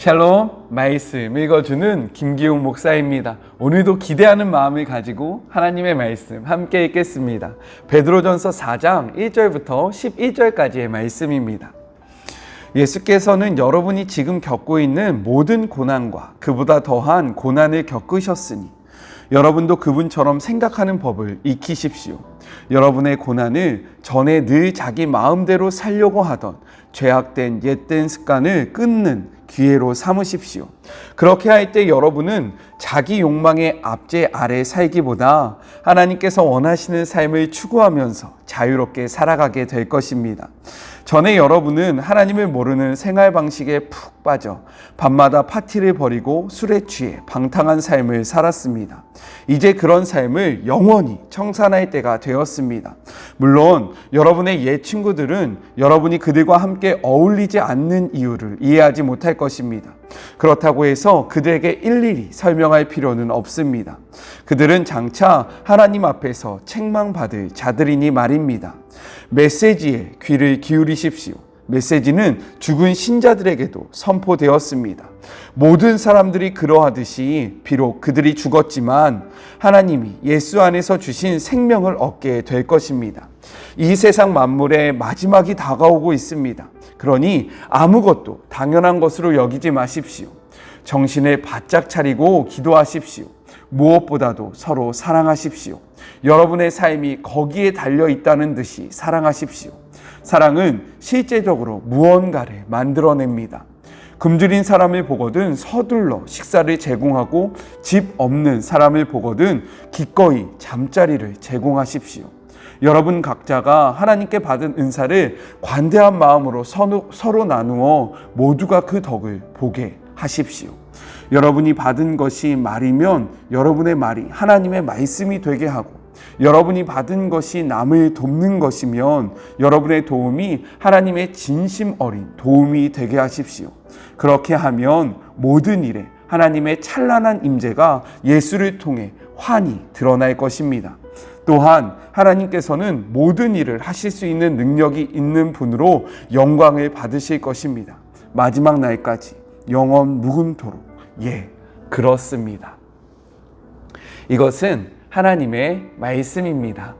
샬롬 말씀 읽어주는 김기용 목사입니다. 오늘도 기대하는 마음을 가지고 하나님의 말씀 함께 읽겠습니다. 베드로전서 4장 1절부터 11절까지의 말씀입니다. 예수께서는 여러분이 지금 겪고 있는 모든 고난과 그보다 더한 고난을 겪으셨으니 여러분도 그분처럼 생각하는 법을 익히십시오. 여러분의 고난을 전에 늘 자기 마음대로 살려고 하던 죄악된 옛된 습관을 끊는 기회로 삼으십시오. 그렇게 할 때 여러분은 자기 욕망의 압제 아래 살기보다 하나님께서 원하시는 삶을 추구하면서 자유롭게 살아가게 될 것입니다. 전에 여러분은 하나님을 모르는 생활 방식에 푹 빠져 밤마다 파티를 벌이고 술에 취해 방탕한 삶을 살았습니다. 이제 그런 삶을 영원히 청산할 때가 되었습니다. 물론 여러분의 옛 친구들은 여러분이 그들과 함께 어울리지 않는 이유를 이해하지 못할 것입니다. 그렇다고 해서 그들에게 일일이 설명할 필요는 없습니다. 그들은 장차 하나님 앞에서 책망받을 자들이니 말입니다. 메시지에 귀를 기울이십시오. 메시지는 죽은 신자들에게도 선포되었습니다. 모든 사람들이 그러하듯이 비록 그들이 죽었지만 하나님이 예수 안에서 주신 생명을 얻게 될 것입니다. 이 세상 만물의 마지막이 다가오고 있습니다. 그러니 아무것도 당연한 것으로 여기지 마십시오. 정신을 바짝 차리고 기도하십시오. 무엇보다도 서로 사랑하십시오. 여러분의 삶이 거기에 달려 있다는 듯이 사랑하십시오. 사랑은 실제적으로 무언가를 만들어냅니다. 굶주린 사람을 보거든 서둘러 식사를 제공하고 집 없는 사람을 보거든 기꺼이 잠자리를 제공하십시오. 여러분 각자가 하나님께 받은 은사를 관대한 마음으로 서로 나누어 모두가 그 덕을 보게 하십시오. 여러분이 받은 것이 말이면 여러분의 말이 하나님의 말씀이 되게 하고 여러분이 받은 것이 남을 돕는 것이면 여러분의 도움이 하나님의 진심 어린 도움이 되게 하십시오. 그렇게 하면 모든 일에 하나님의 찬란한 임재가 예수를 통해 환히 드러날 것입니다. 또한 하나님께서는 모든 일을 하실 수 있는 능력이 있는 분으로 영광을 받으실 것입니다. 마지막 날까지 영원 묵음토록 예 그렇습니다. 이것은 하나님의 말씀입니다.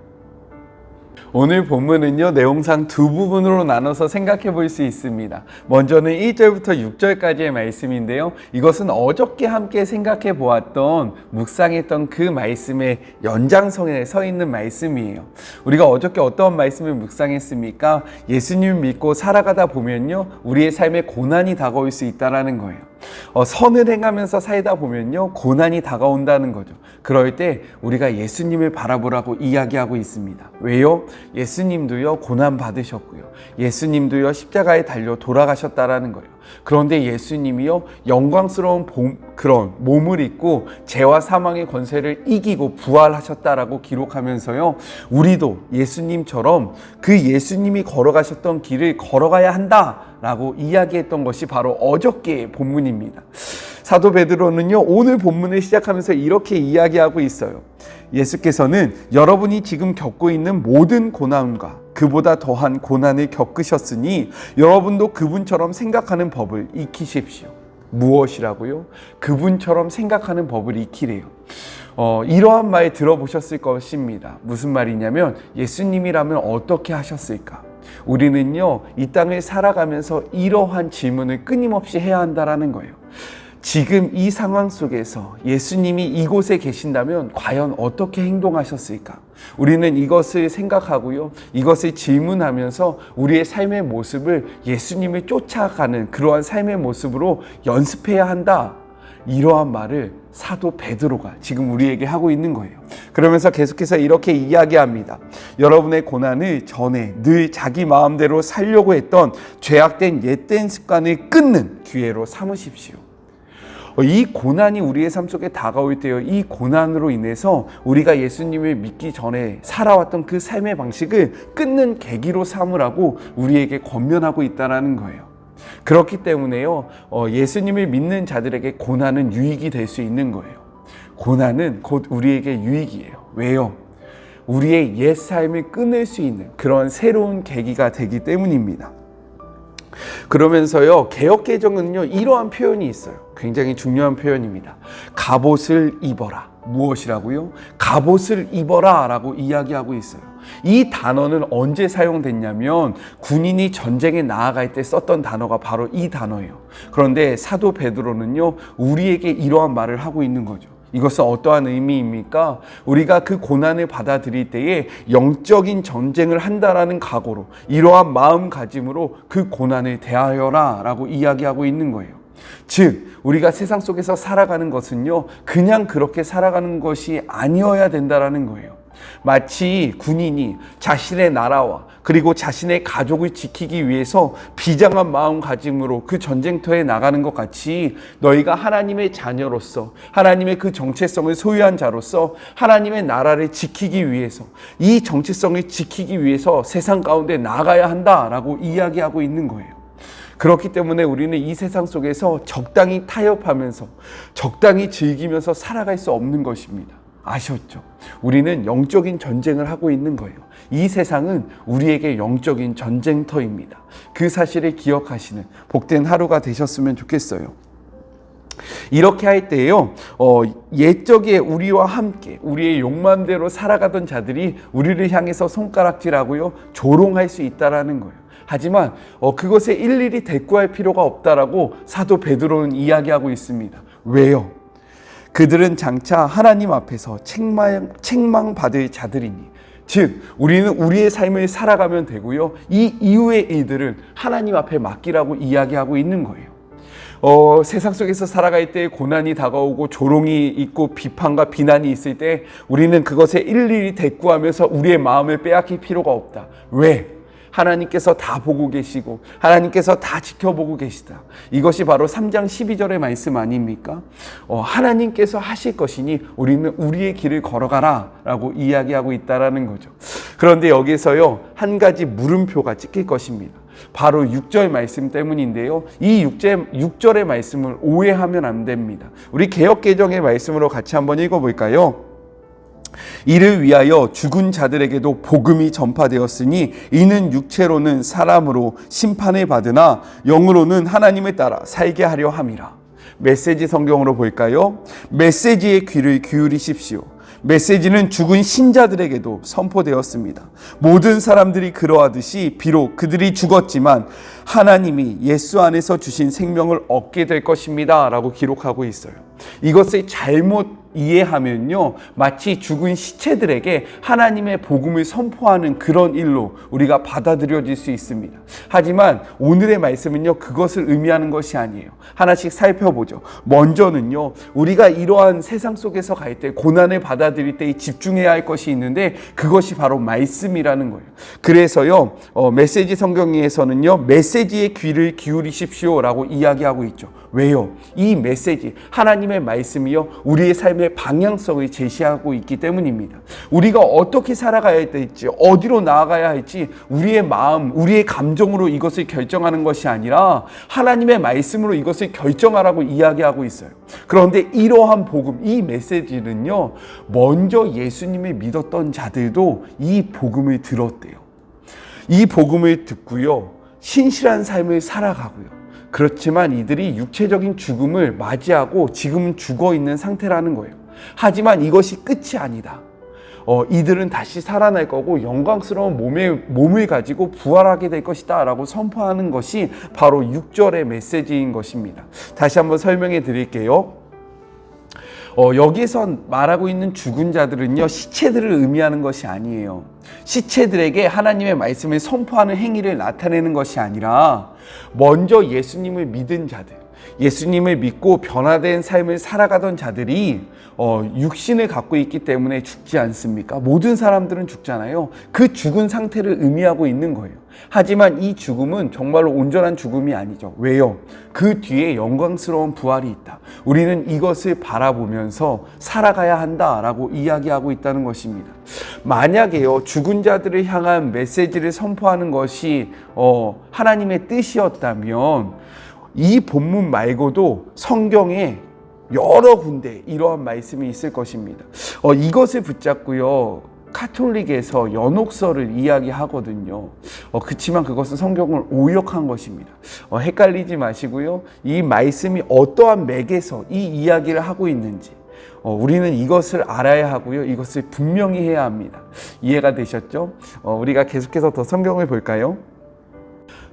오늘 본문은요, 내용상 두 부분으로 나눠서 생각해 볼 수 있습니다. 먼저는 1절부터 6절까지의 말씀인데요. 이것은 어저께 함께 생각해 보았던, 묵상했던 그 말씀의 연장선에 서 있는 말씀이에요. 우리가 어저께 어떤 말씀을 묵상했습니까? 예수님 믿고 살아가다 보면요, 우리의 삶에 고난이 다가올 수 있다라는 거예요. 어, 선을 행하면서 살다 보면요, 고난이 다가온다는 거죠. 그럴 때 우리가 예수님을 바라보라고 이야기하고 있습니다. 왜요? 예수님도요, 고난 받으셨고요. 예수님도요, 십자가에 달려 돌아가셨다라는 거예요. 그런데 예수님이요, 영광스러운 봄, 그런 몸을 입고 죄와 사망의 권세를 이기고 부활하셨다라고 기록하면서요, 우리도 예수님처럼 그 예수님이 걸어가셨던 길을 걸어가야 한다. 라고 이야기했던 것이 바로 어저께의 본문입니다. 사도 베드로는요, 오늘 본문을 시작하면서 이렇게 이야기하고 있어요. 예수께서는 여러분이 지금 겪고 있는 모든 고난과 그보다 더한 고난을 겪으셨으니 여러분도 그분처럼 생각하는 법을 익히십시오. 무엇이라고요? 그분처럼 생각하는 법을 익히래요. 어, 이러한 말 들어보셨을 것입니다. 무슨 말이냐면 예수님이라면 어떻게 하셨을까? 우리는요, 이 땅을 살아가면서 이러한 질문을 끊임없이 해야 한다라는 거예요. 지금 이 상황 속에서 예수님이 이곳에 계신다면 과연 어떻게 행동하셨을까? 우리는 이것을 생각하고요. 이것을 질문하면서 우리의 삶의 모습을 예수님을 쫓아가는 그러한 삶의 모습으로 연습해야 한다. 이러한 말을 사도 베드로가 지금 우리에게 하고 있는 거예요. 그러면서 계속해서 이렇게 이야기합니다. 여러분의 고난을 전에 늘 자기 마음대로 살려고 했던 죄악된 옛된 습관을 끊는 기회로 삼으십시오. 이 고난이 우리의 삶 속에 다가올 때요. 이 고난으로 인해서 우리가 예수님을 믿기 전에 살아왔던 그 삶의 방식을 끊는 계기로 삼으라고 우리에게 권면하고 있다라는 거예요. 그렇기 때문에요, 어, 예수님을 믿는 자들에게 고난은 유익이 될 수 있는 거예요. 고난은 곧 우리에게 유익이에요. 왜요? 우리의 옛 삶을 끊을 수 있는 그런 새로운 계기가 되기 때문입니다. 그러면서요 개혁 개정은요 이러한 표현이 있어요. 굉장히 중요한 표현입니다. 갑옷을 입어라. 무엇이라고요? 갑옷을 입어라라고 이야기하고 있어요. 이 단어는 언제 사용됐냐면 군인이 전쟁에 나아갈 때 썼던 단어가 바로 이 단어예요. 그런데 사도 베드로는요 우리에게 이러한 말을 하고 있는 거죠. 이것은 어떠한 의미입니까? 우리가 그 고난을 받아들일 때에 영적인 전쟁을 한다라는 각오로 이러한 마음가짐으로 그 고난을 대하여라 라고 이야기하고 있는 거예요. 즉, 우리가 세상 속에서 살아가는 것은요, 그냥 그렇게 살아가는 것이 아니어야 된다라는 거예요. 마치 군인이 자신의 나라와 그리고 자신의 가족을 지키기 위해서 비장한 마음가짐으로 그 전쟁터에 나가는 것 같이 너희가 하나님의 자녀로서 하나님의 그 정체성을 소유한 자로서 하나님의 나라를 지키기 위해서 이 정체성을 지키기 위해서 세상 가운데 나가야 한다라고 이야기하고 있는 거예요. 그렇기 때문에 우리는 이 세상 속에서 적당히 타협하면서 적당히 즐기면서 살아갈 수 없는 것입니다. 아셨죠? 우리는 영적인 전쟁을 하고 있는 거예요. 이 세상은 우리에게 영적인 전쟁터입니다. 그 사실을 기억하시는 복된 하루가 되셨으면 좋겠어요. 이렇게 할 때요, 어, 옛적에 우리와 함께 우리의 욕망대로 살아가던 자들이 우리를 향해서 손가락질하고요, 조롱할 수 있다라는 거예요. 하지만 어, 그것에 일일이 대꾸할 필요가 없다라고 사도 베드로는 이야기하고 있습니다. 왜요? 그들은 장차 하나님 앞에서 책망, 책망받을 자들이니. 즉, 우리는 우리의 삶을 살아가면 되고요. 이 이후의 일들은 하나님 앞에 맡기라고 이야기하고 있는 거예요. 어, 세상 속에서 살아갈 때 고난이 다가오고 조롱이 있고 비판과 비난이 있을 때 우리는 그것에 일일이 대꾸하면서 우리의 마음을 빼앗길 필요가 없다. 왜? 하나님께서 다 보고 계시고 하나님께서 다 지켜보고 계시다. 이것이 바로 3장 12절의 말씀 아닙니까? 어, 하나님께서 하실 것이니 우리는 우리의 길을 걸어가라 라고 이야기하고 있다라는 거죠. 그런데 여기서요, 한 가지 물음표가 찍힐 것입니다. 바로 6절 말씀 때문인데요. 이 6절, 6절의 말씀을 오해하면 안 됩니다. 우리 개혁개정의 말씀으로 같이 한번 읽어볼까요? 이를 위하여 죽은 자들에게도 복음이 전파되었으니 이는 육체로는 사람으로 심판을 받으나 영으로는 하나님을 따라 살게 하려 함이라. 메시지 성경으로 볼까요? 메시지의 귀를 기울이십시오. 메시지는 죽은 신자들에게도 선포되었습니다. 모든 사람들이 그러하듯이 비록 그들이 죽었지만 하나님이 예수 안에서 주신 생명을 얻게 될 것입니다. 라고 기록하고 있어요. 이것을 잘못 이해하면요, 마치 죽은 시체들에게 하나님의 복음을 선포하는 그런 일로 우리가 받아들여질 수 있습니다. 하지만 오늘의 말씀은요, 그것을 의미하는 것이 아니에요. 하나씩 살펴보죠. 먼저는요, 우리가 이러한 세상 속에서 갈 때, 고난을 받아들일 때 집중해야 할 것이 있는데, 그것이 바로 말씀이라는 거예요. 그래서요, 어, 메시지 성경에서는요, 메시지의 귀를 기울이십시오라고 이야기하고 있죠. 왜요? 이 메시지, 하나님의 말씀이요, 우리의 삶의 방향성을 제시하고 있기 때문입니다. 우리가 어떻게 살아가야 될지, 어디로 나아가야 할지, 우리의 마음, 우리의 감정으로 이것을 결정하는 것이 아니라 하나님의 말씀으로 이것을 결정하라고 이야기하고 있어요. 그런데 이러한 복음, 이 메시지는요, 먼저 예수님을 믿었던 자들도 이 복음을 들었대요. 이 복음을 듣고요, 신실한 삶을 살아가고요. 그렇지만 이들이 육체적인 죽음을 맞이하고 지금은 죽어 있는 상태라는 거예요. 하지만 이것이 끝이 아니다. 어, 이들은 다시 살아날 거고 영광스러운 몸에, 몸을 가지고 부활하게 될 것이다 라고 선포하는 것이 바로 6절의 메시지인 것입니다. 다시 한번 설명해 드릴게요. 어, 여기서 말하고 있는 죽은 자들은요, 시체들을 의미하는 것이 아니에요. 시체들에게 하나님의 말씀을 선포하는 행위를 나타내는 것이 아니라, 먼저 예수님을 믿은 자들, 예수님을 믿고 변화된 삶을 살아가던 자들이 어, 육신을 갖고 있기 때문에 죽지 않습니까? 모든 사람들은 죽잖아요. 그 죽은 상태를 의미하고 있는 거예요. 하지만 이 죽음은 정말로 온전한 죽음이 아니죠. 왜요? 그 뒤에 영광스러운 부활이 있다. 우리는 이것을 바라보면서 살아가야 한다라고 이야기하고 있다는 것입니다. 만약에요, 죽은 자들을 향한 메시지를 선포하는 것이 어, 하나님의 뜻이었다면 이 본문 말고도 성경에 여러 군데 이러한 말씀이 있을 것입니다. 어, 이것을 붙잡고요. 카톨릭에서 연옥서를 이야기하거든요. 어, 그치만 그것은 성경을 오역한 것입니다. 어, 헷갈리지 마시고요. 이 말씀이 어떠한 맥에서 이 이야기를 하고 있는지 어, 우리는 이것을 알아야 하고요. 이것을 분명히 해야 합니다. 이해가 되셨죠? 어, 우리가 계속해서 더 성경을 볼까요?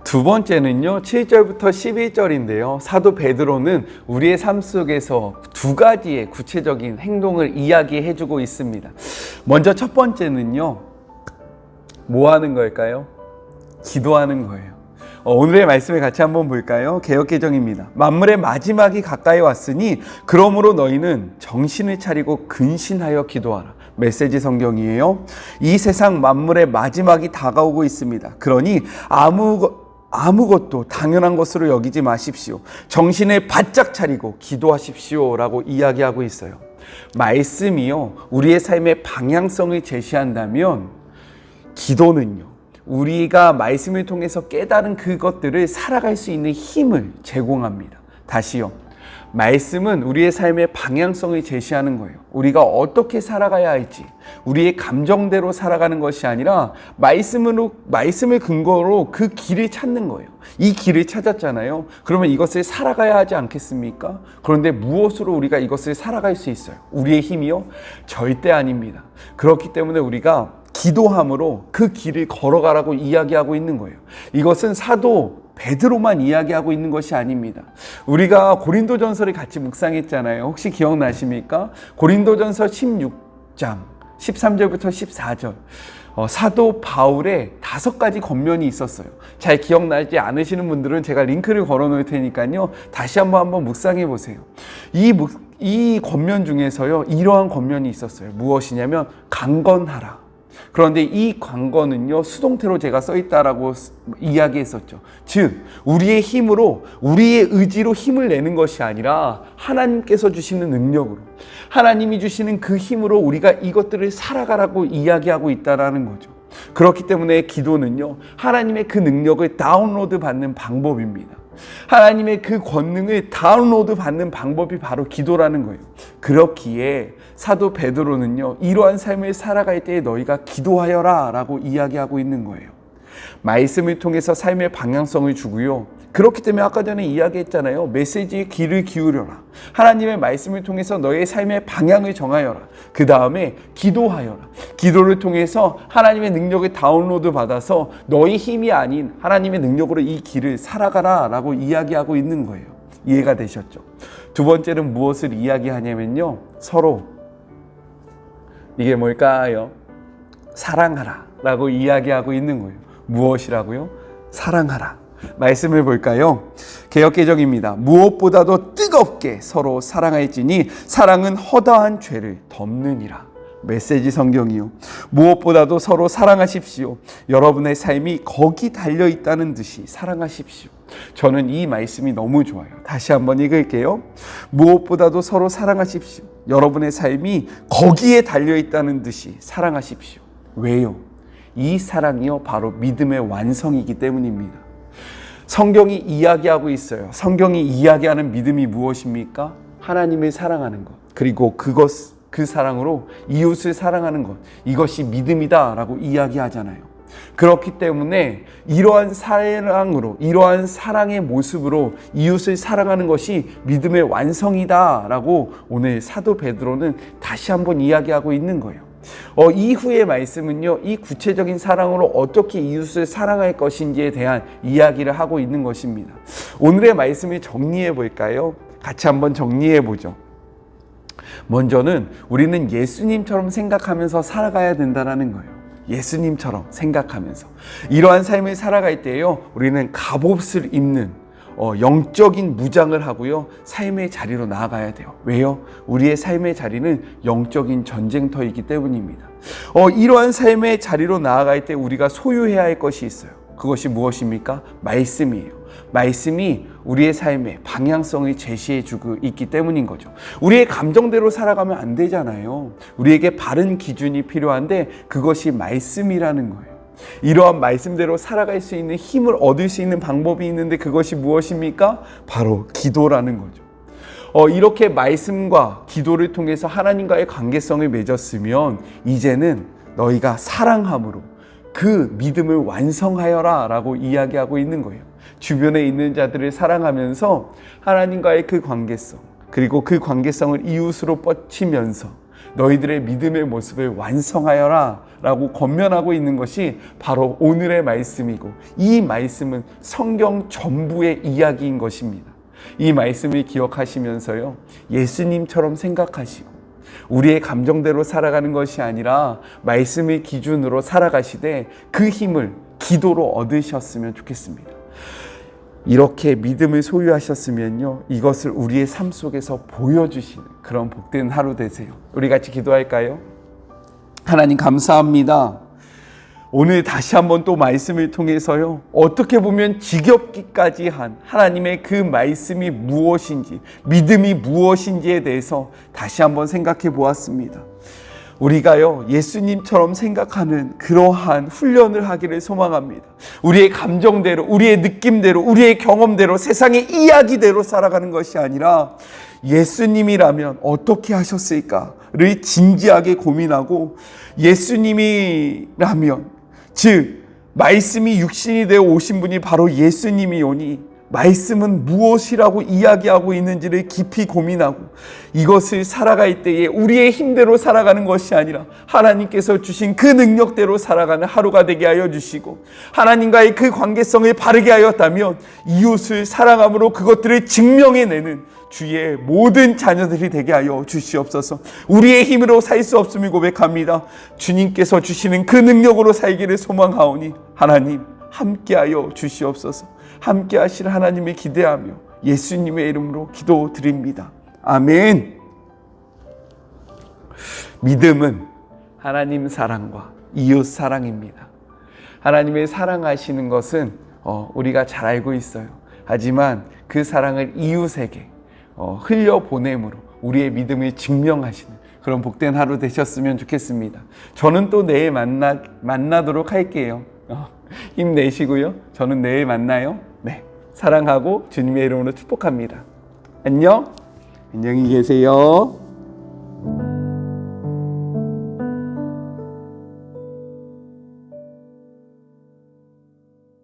두 번째는요, 7절부터 11절인데요. 사도 베드로는 우리의 삶 속에서 두 가지의 구체적인 행동을 이야기해 주고 있습니다. 먼저 첫 번째는요, 뭐 하는 걸까요? 기도하는 거예요. 어, 오늘의 말씀을 같이 한번 볼까요? 개혁개정입니다. 만물의 마지막이 가까이 왔으니 그러므로 너희는 정신을 차리고 근신하여 기도하라. 메시지 성경이에요. 이 세상 만물의 마지막이 다가오고 있습니다. 그러니 아무 아무것도 당연한 것으로 여기지 마십시오. 정신을 바짝 차리고 기도하십시오라고 이야기하고 있어요. 말씀이요. 우리의 삶의 방향성을 제시한다면 기도는요. 우리가 말씀을 통해서 깨달은 그것들을 살아갈 수 있는 힘을 제공합니다. 다시요. 말씀은 우리의 삶의 방향성을 제시하는 거예요. 우리가 어떻게 살아가야 할지, 우리의 감정대로 살아가는 것이 아니라 말씀으로 말씀을 근거로 그 길을 찾는 거예요. 이 길을 찾았잖아요. 그러면 이것을 살아가야 하지 않겠습니까? 그런데 무엇으로 우리가 이것을 살아갈 수 있어요? 우리의 힘이요? 절대 아닙니다. 그렇기 때문에 우리가 기도함으로 그 길을 걸어가라고 이야기하고 있는 거예요. 이것은 사도 베드로만 이야기하고 있는 것이 아닙니다. 우리가 고린도전서를 같이 묵상했잖아요. 혹시 기억나십니까? 고린도전서 16장 13절부터 14절. 어, 사도 바울의 다섯 가지 겉면이 있었어요. 잘 기억나지 않으시는 분들은 제가 링크를 걸어 놓을 테니까요. 다시 한번 한번 묵상해 보세요. 이, 묵, 이 겉면 중에서요. 이러한 겉면이 있었어요. 무엇이냐면 강건하라. 그런데 이 관건은요 수동태로 제가 써 있다라고 이야기했었죠. 즉 우리의 힘으로 우리의 의지로 힘을 내는 것이 아니라 하나님께서 주시는 능력으로 하나님이 주시는 그 힘으로 우리가 이것들을 살아가라고 이야기하고 있다라는 거죠. 그렇기 때문에 기도는요 하나님의 그 능력을 다운로드 받는 방법입니다. 하나님의 그 권능을 다운로드 받는 방법이 바로 기도라는 거예요. 그렇기에 사도 베드로는요, 이러한 삶을 살아갈 때에 너희가 기도하여라 라고 이야기하고 있는 거예요. 말씀을 통해서 삶의 방향성을 주고요. 그렇기 때문에 아까 전에 이야기했잖아요. 메시지에 귀를 기울여라. 하나님의 말씀을 통해서 너의 삶의 방향을 정하여라. 그 다음에 기도하여라. 기도를 통해서 하나님의 능력을 다운로드 받아서 너의 힘이 아닌 하나님의 능력으로 이 길을 살아가라. 라고 이야기하고 있는 거예요. 이해가 되셨죠? 두 번째는 무엇을 이야기하냐면요. 서로 이게 뭘까요? 사랑하라. 라고 이야기하고 있는 거예요. 무엇이라고요? 사랑하라. 말씀을 볼까요? 개혁개정입니다. 무엇보다도 뜨겁게 서로 사랑할지니 사랑은 허다한 죄를 덮느니라. 메시지 성경이요. 무엇보다도 서로 사랑하십시오. 여러분의 삶이 거기 달려 있다는 듯이 사랑하십시오. 저는 이 말씀이 너무 좋아요. 다시 한번 읽을게요. 무엇보다도 서로 사랑하십시오. 여러분의 삶이 거기에 달려 있다는 듯이 사랑하십시오. 왜요? 이 사랑이요 바로 믿음의 완성이기 때문입니다. 성경이 이야기하고 있어요. 성경이 이야기하는 믿음이 무엇입니까? 하나님을 사랑하는 것. 그리고 그것 그 사랑으로 이웃을 사랑하는 것. 이것이 믿음이다라고 이야기하잖아요. 그렇기 때문에 이러한 사랑으로 이러한 사랑의 모습으로 이웃을 사랑하는 것이 믿음의 완성이다라고 오늘 사도 베드로는 다시 한번 이야기하고 있는 거예요. 어, 이후의 말씀은요, 이 구체적인 사랑으로 어떻게 이웃을 사랑할 것인지에 대한 이야기를 하고 있는 것입니다. 오늘의 말씀을 정리해 볼까요? 같이 한번 정리해 보죠. 먼저는 우리는 예수님처럼 생각하면서 살아가야 된다는 거예요. 예수님처럼 생각하면서. 이러한 삶을 살아갈 때요, 우리는 갑옷을 입는 어, 영적인 무장을 하고요. 삶의 자리로 나아가야 돼요. 왜요? 우리의 삶의 자리는 영적인 전쟁터이기 때문입니다. 어, 이러한 삶의 자리로 나아갈 때 우리가 소유해야 할 것이 있어요. 그것이 무엇입니까? 말씀이에요. 말씀이 우리의 삶의 방향성을 제시해 주고 있기 때문인 거죠. 우리의 감정대로 살아가면 안 되잖아요. 우리에게 바른 기준이 필요한데 그것이 말씀이라는 거예요. 이러한 말씀대로 살아갈 수 있는 힘을 얻을 수 있는 방법이 있는데 그것이 무엇입니까? 바로 기도라는 거죠. 어, 이렇게 말씀과 기도를 통해서 하나님과의 관계성을 맺었으면 이제는 너희가 사랑함으로 그 믿음을 완성하여라 라고 이야기하고 있는 거예요. 주변에 있는 자들을 사랑하면서 하나님과의 그 관계성, 그리고 그 관계성을 이웃으로 뻗치면서 너희들의 믿음의 모습을 완성하여라 라고 권면하고 있는 것이 바로 오늘의 말씀이고 이 말씀은 성경 전부의 이야기인 것입니다. 이 말씀을 기억하시면서요, 예수님처럼 생각하시고 우리의 감정대로 살아가는 것이 아니라 말씀을 기준으로 살아가시되 그 힘을 기도로 얻으셨으면 좋겠습니다. 이렇게 믿음을 소유하셨으면요, 이것을 우리의 삶 속에서 보여주시는 그런 복된 하루 되세요. 우리 같이 기도할까요? 하나님 감사합니다. 오늘 다시 한번 또 말씀을 통해서요, 어떻게 보면 지겹기까지 한 하나님의 그 말씀이 무엇인지, 믿음이 무엇인지에 대해서 다시 한번 생각해 보았습니다. 우리가요, 예수님처럼 생각하는 그러한 훈련을 하기를 소망합니다. 우리의 감정대로, 우리의 느낌대로, 우리의 경험대로, 세상의 이야기대로 살아가는 것이 아니라 예수님이라면 어떻게 하셨을까를 진지하게 고민하고 예수님이라면 즉 말씀이 육신이 되어 오신 분이 바로 예수님이오니 말씀은 무엇이라고 이야기하고 있는지를 깊이 고민하고 이것을 살아갈 때에 우리의 힘대로 살아가는 것이 아니라 하나님께서 주신 그 능력대로 살아가는 하루가 되게 하여 주시고 하나님과의 그 관계성을 바르게 하였다면 이웃을 사랑함으로 그것들을 증명해내는 주의 모든 자녀들이 되게 하여 주시옵소서. 우리의 힘으로 살 수 없음을 고백합니다. 주님께서 주시는 그 능력으로 살기를 소망하오니 하나님 함께하여 주시옵소서. 함께 하실 하나님을 기대하며 예수님의 이름으로 기도드립니다. 아멘. 믿음은 하나님 사랑과 이웃 사랑입니다. 하나님의 사랑하시는 것은 어, 우리가 잘 알고 있어요. 하지만 그 사랑을 이웃에게 어, 흘려 보냄으로 우리의 믿음을 증명하시는 그런 복된 하루 되셨으면 좋겠습니다. 저는 또 내일 만나 만나도록 할게요. 어, 힘내시고요. 저는 내일 만나요. 네, 사랑하고 주님의 이름으로 축복합니다. 안녕. 안녕히 계세요.